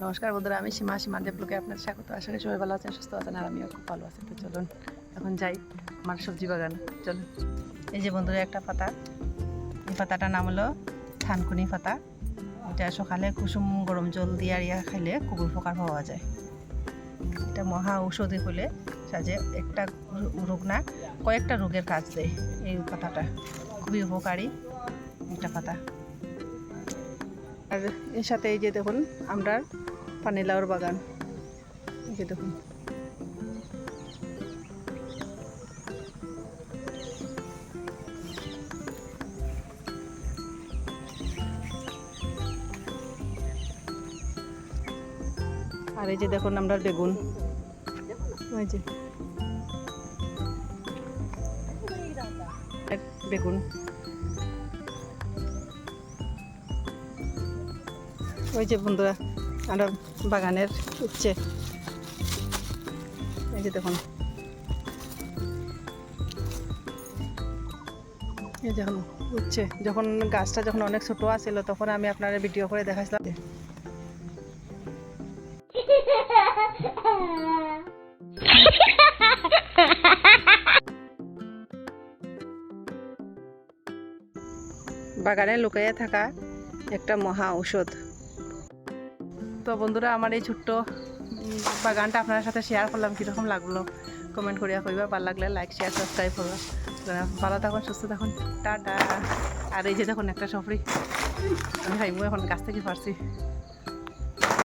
নমস্কার বন্ধুরা, আমি সীমা সীমা দেবলোকে আপনার স্বাগত। আশা করি সবাই ভালো আছেন, সুস্থ আছেন, আর আমিও খুব ভালো আছি। তো চলুন, এখন যাই আমার সবজি বাগান। চলুন। এই যে বন্ধুরা, একটা পাতা। এই পাতাটার নাম হলো থানকুনি পাতা। এটা সকালে কুসুম, গরম জল দিয়ে আর ইয়া খাইলে খুব উপকার পাওয়া যায়। এটা মহা ঔষধি হলে সাজে একটা রোগ না, কয়েকটা রোগের কাজ দেয় এই পাতাটা। খুবই উপকারী একটা পাতা। আর এর সাথে এই যে দেখুন আমরা পানিলাউর বাগান। এই যে দেখুন। আর এই যে দেখুন, আমরা বেগুন। ওই যে। বেগুন। ওই যে বন্ধুরা আমরা বাগানের উচ্ছে। এই যে দেখুন। এই দেখুন, উচ্ছে। যখন গাছটা যখন অনেক ছোট আছিল তখন আমি আপনারা ভিডিও করে দেখাইছিলাম। বাগানে লুকাইয়া থাকা একটা মহা ঔষধ। তো বন্ধুরা, আমার এই ছোট্ট বাগানটা আপনার সাথে শেয়ার করলাম, কীরকম লাগল? কমেন্ট করিয়া কইবা, ভালো লাগলে লাইক শেয়ার সাবস্ক্রাইব করবা। ভালো থাকুন, সুস্থ থাকুন, টাটা। আর এই যে দেখুন, একটা সফরি আমি খাইবো এখন, গাছ থেকে পারছি